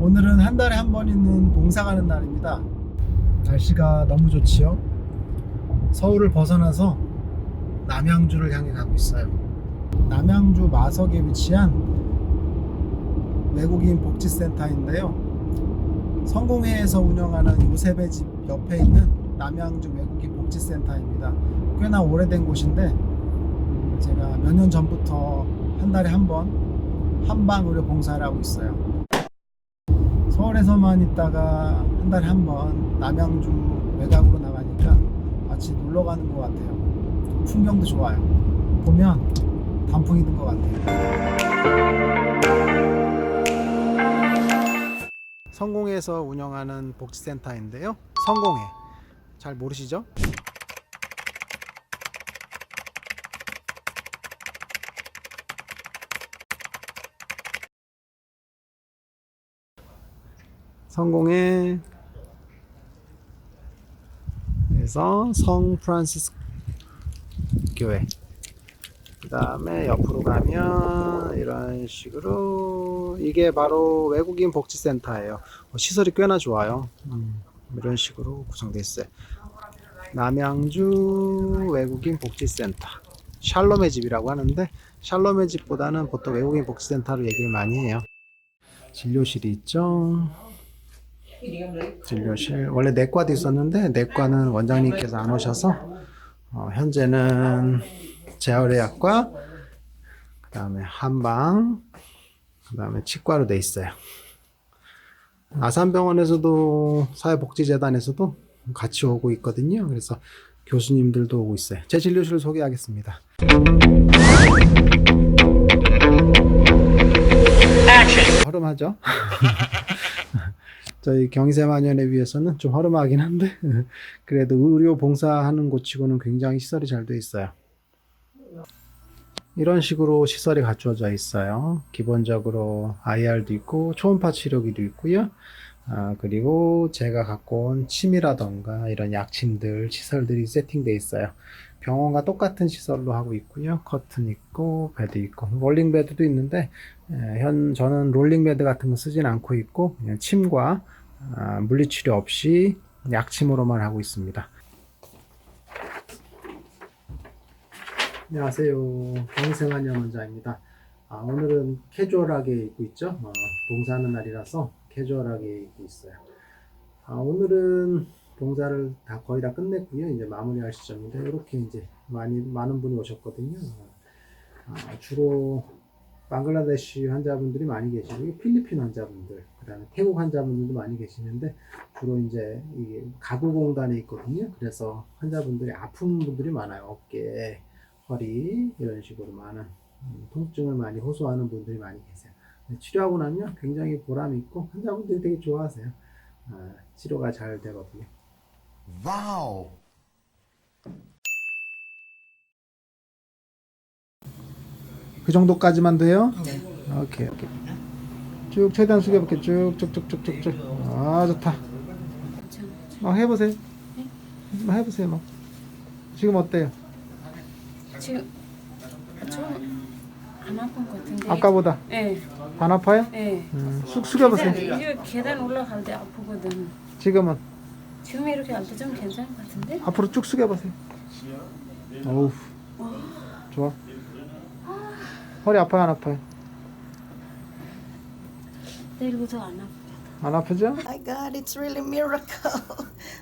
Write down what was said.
오늘은 한 달에 한 번 있는 봉사 가는 날입니다. 날씨가 너무 좋지요. 서울을 벗어나서 남양주를 향해 가고 있어요. 남양주 마석에 위치한 외국인 복지센터인데요. 성공회에서 운영하는 요셉의 집 옆에 있는 남양주 외국인 복지센터입니다. 꽤나 오래된 곳인데 음, 제가 몇 년 전부터 한 달에 한 번 한방 의료 봉사를 하고 있어요. 서울에서만 있다가 한 달에 한 번 남양주 외곽으로 나가니까 마치 놀러 가는 것 같아요. 풍경도 좋아요. 보면 단풍이 든 것 같아요. 성공회에서 운영하는 복지센터인데요. 성공회. 잘 모르시죠? 성공회 그래서 성 프란시스 교회 그 다음에 옆으로 가면 이런 식으로 이게 바로 외국인 복지센터예요. 어, 시설이 꽤나 좋아요. 음, 이런 식으로 구성되어 있어요. 남양주 외국인 복지센터. 샬롬의 집이라고 하는데 샬롬의 집보다는 보통 외국인 복지센터로 얘기를 많이 해요. 진료실이 있죠? 진료실. 원래 내과도 있었는데 내과는 원장님께서 안 오셔서 어, 현재는 재활의학과 그다음에 한방 그다음에 치과로 돼 있어요. 아산병원에서도 사회복지재단에서도 같이 오고 있거든요. 그래서 교수님들도 오고 있어요. 제 진료실을 소개하겠습니다. 허름하죠? 저희 경세만연에 비해서는 좀 허름하긴 한데 그래도 의료 봉사하는 곳치고는 굉장히 시설이 잘 돼 있어요. 이런 식으로 시설이 갖추어져 있어요. 기본적으로 IR도 있고 초음파 치료기도 있고요. 아, 그리고 제가 갖고 온 침이라던가 이런 약침들 시설들이 세팅돼 있어요. 병원과 똑같은 시설로 하고 있고요. 커튼 있고 베드 있고 롤링 베드도 있는데 에, 현 저는 롤링 베드 같은 거 쓰진 않고 있고 그냥 침과 아, 물리치료 없이 약침으로만 하고 있습니다. 안녕하세요. 경생한 영 원장입니다. 아, 오늘은 캐주얼하게 입고 있죠. 어, 봉사하는 날이라서 캐주얼하게 입고 있어요. 아, 오늘은 봉사를 다 거의 다 끝냈고요. 이제 마무리할 시점인데 이렇게 이제 많이 많은 분이 오셨거든요. 아, 주로 방글라데시 환자분들이 많이 계시고 필리핀 환자분들, 그다음에 태국 환자분들도 많이 계시는데 주로 이제 가구 공단에 있거든요. 그래서 환자분들이 아픈 분들이 많아요. 어깨, 허리 이런 식으로 많은 음, 통증을 많이 호소하는 분들이 많이 계세요. 치료하고 나면 굉장히 보람 있고 환자분들이 되게 좋아하세요. 아, 치료가 잘 되거든요. Wow. 그 정도까지만 돼요? 네. 오케이 오케이. 쭉 최대한 숙여볼게 쭉쭉쭉쭉쭉쭉. 아 좋다. 막 해보세요. 막 해보세요 막. 지금 어때요? 지금 좀안 아픈 것 같은데. 아까보다 예, 안 아파요? 예. 음, 쑥 숙여보세요. 계단, 이제 계단 올라갈 때 아프거든. 지금은 지금 이렇게 앉아 좀 괜찮은 것 같은데? 앞으로 쭉 숙여보세요. 어우 좋아. 허리 아파요 안 아파요? 내일부터 안 아파. 안 아프죠? My God, it's really miracle.